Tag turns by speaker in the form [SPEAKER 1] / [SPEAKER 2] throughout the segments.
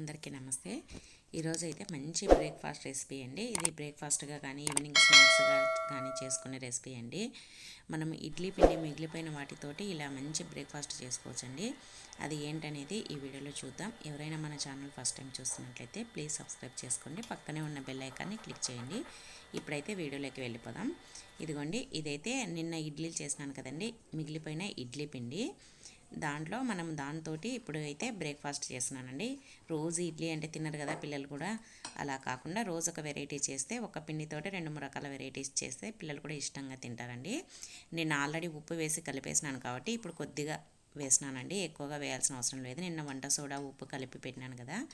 [SPEAKER 1] అందరికీ నమస్తే. ఈరోజు అయితే మంచి బ్రేక్ఫాస్ట్ రెసిపీ అండి. ఇది బ్రేక్ఫాస్ట్గా కానీ ఈవినింగ్ స్నాక్స్గా కానీ చేసుకునే రెసిపీ అండి. మనం ఇడ్లీ పిండి మిగిలిపోయిన వాటితోటి ఇలా మంచి బ్రేక్ఫాస్ట్ చేసుకోవచ్చండి. అది ఏంటనేది ఈ వీడియోలో చూద్దాం. ఎవరైనా మన ఛానల్ ఫస్ట్ టైం చూస్తున్నట్లయితే ప్లీజ్ సబ్స్క్రైబ్ చేసుకోండి. పక్కనే ఉన్న బెల్ ఐకాన్ని క్లిక్ చేయండి. ఇప్పుడైతే వీడియోలోకి వెళ్ళిపోదాం. ఇదిగోండి ఇదైతే నిన్న ఇడ్లీలు చేసినాను కదండి. మిగిలిపోయిన ఇడ్లీ పిండి. దాంట్లో మనం దాంతో ఇప్పుడు అయితే బ్రేక్ఫాస్ట్ చేస్తున్నానండి. రోజు ఇడ్లీ అంటే తిన్నారు కదా పిల్లలు కూడా. అలా కాకుండా రోజు ఒక వెరైటీ చేస్తే ఒక పిండితోటి రెండు మూడు రకాల వెరైటీస్ చేస్తే పిల్లలు కూడా ఇష్టంగా తింటారండి. నేను ఆల్రెడీ ఉప్పు వేసి కలిపేసినాను కాబట్టి ఇప్పుడు కొద్దిగా వేసినానండి. ఎక్కువగా వేయాల్సిన అవసరం లేదు. నిన్న వంట సోడా ఉప్పు కలిపి పెట్టినాను కదా.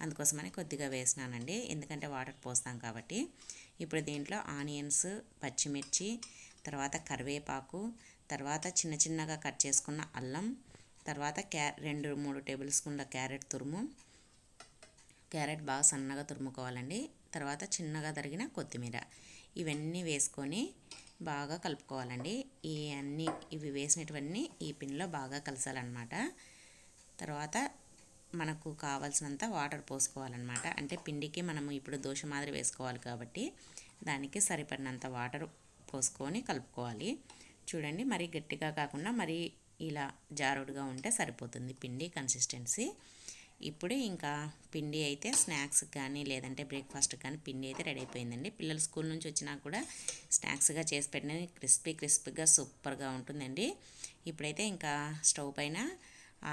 [SPEAKER 1] అందుకోసమని కొద్దిగా వేసినానండి. ఎందుకంటే వాటర్ పోస్తాం కాబట్టి. ఇప్పుడు దీంట్లో ఆనియన్స్ పచ్చిమిర్చి తర్వాత కరివేపాకు తర్వాత చిన్న చిన్నగా కట్ చేసుకున్న అల్లం తర్వాత క్యా రెండు మూడు టేబుల్ స్పూన్ల క్యారెట్ తురుము. క్యారెట్ బాగా సన్నగా తురుముకోవాలండి. తర్వాత చిన్నగా తరిగిన కొత్తిమీర. ఇవన్నీ వేసుకొని బాగా కలుపుకోవాలండి. ఈ అన్ని ఇవి వేసినటువన్నీ ఈ పిన్లో బాగా కలసాలన్నమాట. తర్వాత మనకు కావాల్సినంత వాటర్ పోసుకోవాలన్నమాట. అంటే పిండికి మనము ఇప్పుడు దోశ మాదిరి వేసుకోవాలి కాబట్టి దానికి సరిపడినంత వాటర్ పోసుకొని కలుపుకోవాలి. చూడండి మరీ గట్టిగా కాకుండా మరీ ఇలా జారుడుగా ఉంటే సరిపోతుంది పిండి కన్సిస్టెన్సీ ఇప్పుడు ఇంకా పిండి అయితే స్నాక్స్ కానీ లేదంటే బ్రేక్ఫాస్ట్ కానీ పిండి అయితే రెడీ అయిపోయిందండి. పిల్లలు స్కూల్ నుంచి వచ్చినా కూడా స్నాక్స్గా చేసి పెట్టిన క్రిస్పీ క్రిస్పీగా సూపర్గా ఉంటుందండి. ఇప్పుడైతే ఇంకా స్టవ్ పైన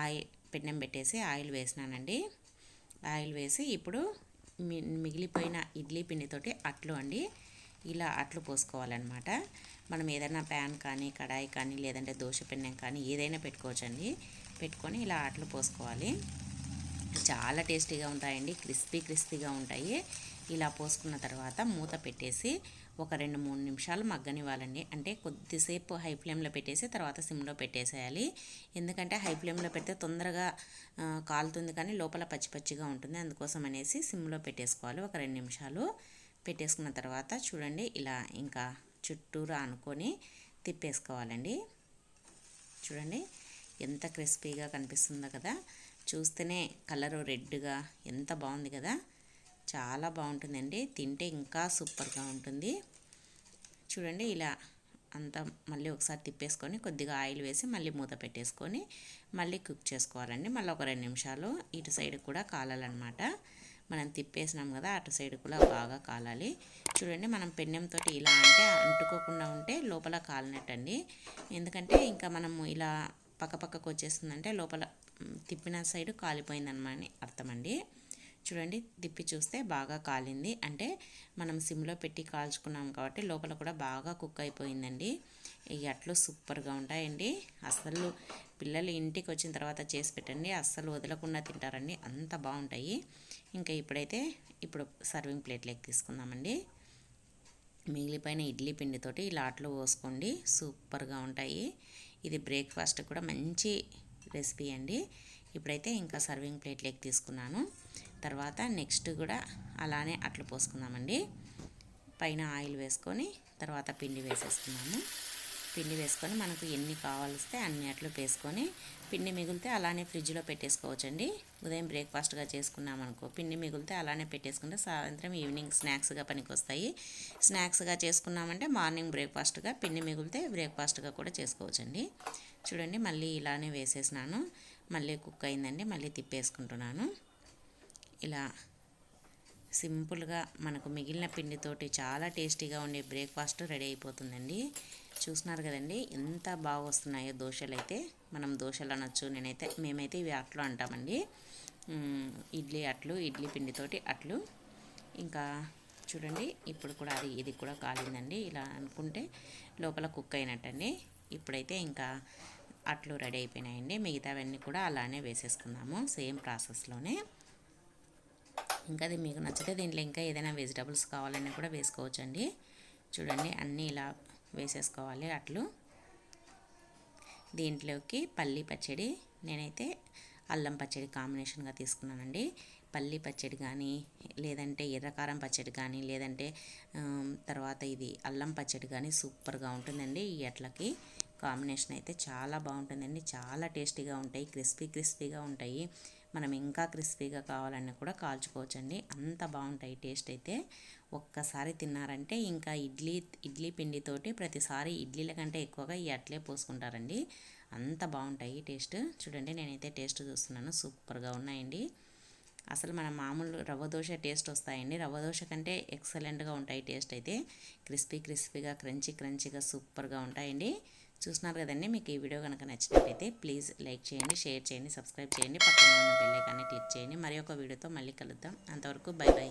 [SPEAKER 1] ఆయిల్ పెన్నం పెట్టేసి ఆయిల్ వేసినానండి. ఆయిల్ వేసి ఇప్పుడు మిగిలిపోయిన ఇడ్లీ పిండితోటి అట్లు అండి. ఇలా అట్లు పోసుకోవాలన్నమాట. మనం ఏదైనా ప్యాన్ కానీ కడాయి కానీ లేదంటే దోశ పెన్నం కానీ ఏదైనా పెట్టుకోవచ్చండి. పెట్టుకొని ఇలా అట్లు పోసుకోవాలి. చాలా టేస్టీగా ఉంటాయండి. క్రిస్పీ క్రిస్పీగా ఉంటాయి. ఇలా పోసుకున్న తర్వాత మూత పెట్టేసి ఒక రెండు మూడు నిమిషాలు మగ్గనివ్వాలండి. అంటే కొద్దిసేపు హై ఫ్లేమ్లో పెట్టేసి తర్వాత సిమ్లో పెట్టేసేయాలి. ఎందుకంటే హై ఫ్లేమ్లో పెడితే తొందరగా కాలుతుంది కానీ లోపల పచ్చి పచ్చిగా ఉంటుంది. అందుకోసం అనేసి సిమ్లో పెట్టేసుకోవాలి. ఒక రెండు నిమిషాలు పెట్టేసుకున్న తర్వాత చూడండి ఇలా ఇంకా చుట్టూరా అనుకొని తిప్పేసుకోవాలండి. చూడండి ఎంత క్రిస్పీగా కనిపిస్తుందో కదా. చూస్తేనే కలరు రెడ్గా ఎంత బాగుంది కదా. చాలా బాగుంటుందండి. తింటే ఇంకా సూపర్గా ఉంటుంది. చూడండి ఇలా అంతా మళ్ళీ ఒకసారి తిప్పేసుకొని కొద్దిగా ఆయిల్ వేసి మళ్ళీ మూత పెట్టేసుకొని మళ్ళీ కుక్ చేసుకోవాలండి. మళ్ళీ ఒక రెండు నిమిషాలు ఇటు సైడ్ కూడా కాలాలన్నమాట. మనం తిప్పేసినాం కదా అటు సైడ్ కూడా బాగా కాలాలి. చూడండి మనం పెన్నెంతో ఇలా అంటే అంటుకోకుండా ఉంటే లోపల కాలినట్టండి. ఎందుకంటే ఇంకా మనము ఇలా పక్క పక్కకు వచ్చేస్తుందంటే లోపల తిప్పిన సైడ్ కాలిపోయిందనమాని అర్థమండి. చూడండి తిప్పి చూస్తే బాగా కాలింది. అంటే మనం సిమ్లో పెట్టి కాల్చుకున్నాం కాబట్టి లోపల కూడా బాగా కుక్ అయిపోయిందండి. ఈ అట్లు సూపర్గా ఉంటాయండి. అసలు పిల్లలు ఇంటికి వచ్చిన తర్వాత చేసి పెట్టండి. అస్సలు వదలకుండా తింటారండి. అంత బాగుంటాయి. ఇంకా ఇప్పుడైతే ఇప్పుడు సర్వింగ్ ప్లేట్లోకి తీసుకుందామండి. మిగిలిపోయిన ఇడ్లీ పిండితోటి ఇలా అట్లు పోసుకోండి. సూపర్గా ఉంటాయి. ఇది బ్రేక్ఫాస్ట్ కూడా మంచి రెసిపీ అండి. ఇప్పుడైతే ఇంకా సర్వింగ్ ప్లేట్లోకి తీసుకున్నాను. తర్వాత నెక్స్ట్ కూడా అలానే అట్లు పోసుకుందామండి. పైన ఆయిల్ వేసుకొని తర్వాత పిండి వేసేసుకున్నాము. పిండి వేసుకొని మనకు ఎన్ని కావాలిస్తే అన్ని అట్లు వేసుకొని పిండి మిగిలితే అలానే ఫ్రిడ్జ్లో పెట్టేసుకోవచ్చండి. ఉదయం బ్రేక్ఫాస్ట్గా చేసుకున్నాం అనుకో పిండి మిగిలితే అలానే పెట్టేసుకుంటే సాయంత్రం ఈవినింగ్ స్నాక్స్గా పనికి వస్తాయి స్నాక్స్గా చేసుకున్నామంటే మార్నింగ్ బ్రేక్ఫాస్ట్గా పిండి మిగిలితే బ్రేక్ఫాస్ట్గా కూడా చేసుకోవచ్చండి. చూడండి మళ్ళీ ఇలానే వేసేసినాను. మళ్ళీ కుక్ అయిందండి మళ్ళీ తిప్పేసుకుంటున్నాను. ఇలా సింపుల్గా మనకు మిగిలిన పిండితోటి చాలా టేస్టీగా ఉండే బ్రేక్ఫాస్ట్ రెడీ అయిపోతుందండి. చూస్తున్నారు కదండి. ఎంత బాగా వస్తున్నాయో దోశలు అయితే మనం దోశలు అనొచ్చు నేనైతే మేమైతే ఇవి అట్లు అంటామండి. ఇడ్లీ అట్లు ఇడ్లీ పిండితోటి అట్లు. ఇంకా చూడండి ఇప్పుడు కూడా అది ఇది కూడా కాలిందండి. ఇలా అనుకుంటే లోపల కుక్ అయినట్టండి. ఇప్పుడైతే ఇంకా అట్లు రెడీ అయిపోయినాయండి. మిగతావన్నీ కూడా అలానే వేసేసుకుందాము సేమ్ ప్రాసెస్లోనే. ఇంకా అది మీకు నచ్చితే దీంట్లో ఇంకా ఏదైనా వెజిటబుల్స్ కావాలన్నా కూడా వేసుకోవచ్చండి. చూడండి అన్నీ ఇలా వేసేసుకోవాలి అట్లు. దీంట్లోకి పల్లి పచ్చడి నేనైతే అల్లం పచ్చడి కాంబినేషన్గా తీసుకున్నానండి. పల్లి పచ్చడి కానీ లేదంటే ఎర్రకారం పచ్చడి కానీ లేదంటే తర్వాత ఇది అల్లం పచ్చడి కానీ సూపర్గా ఉంటుందండి ఈ అట్లకి. కాంబినేషన్ అయితే చాలా బాగుంటుందండి. చాలా టేస్టీగా ఉంటాయి క్రిస్పీ క్రిస్పీగా ఉంటాయి. మనం ఇంకా క్రిస్పీగా కావాలన్నా కూడా కాల్చుకోవచ్చండి. అంత బాగుంటాయి టేస్ట్ అయితే. ఒక్కసారి తిన్నారంటే ఇంకా ఇడ్లీ ఇడ్లీ పిండితోటి ప్రతిసారి ఇడ్లీల కంటే ఎక్కువగా ఈ అట్లే పోసుకుంటారండి. అంత బాగుంటాయి టేస్ట్. చూడండి నేనైతే టేస్ట్ చూస్తున్నాను. సూపర్గా ఉన్నాయండి. అసలు మన మామూలు రవ్వ దోశ టేస్ట్ వస్తాయండి. రవ్వ దోశ కంటే ఎక్సలెంట్గా ఉంటాయి టేస్ట్ అయితే. క్రిస్పీ క్రిస్పీగా క్రంచీ క్రంచీగా సూపర్గా ఉంటాయండి. చూస్తున్నారు కదండి మీకు ఈ వీడియో కనుక నచ్చినట్లయితే ప్లీజ్ లైక్ చేయండి షేర్ చేయండి సబ్స్క్రైబ్ చేయండి పక్కన ఉన్న బెల్లైకాన్ని క్లిక్ చేయండి. మరి ఒక వీడియోతో మళ్ళీ కలుద్దాం. అంతవరకు బై బై.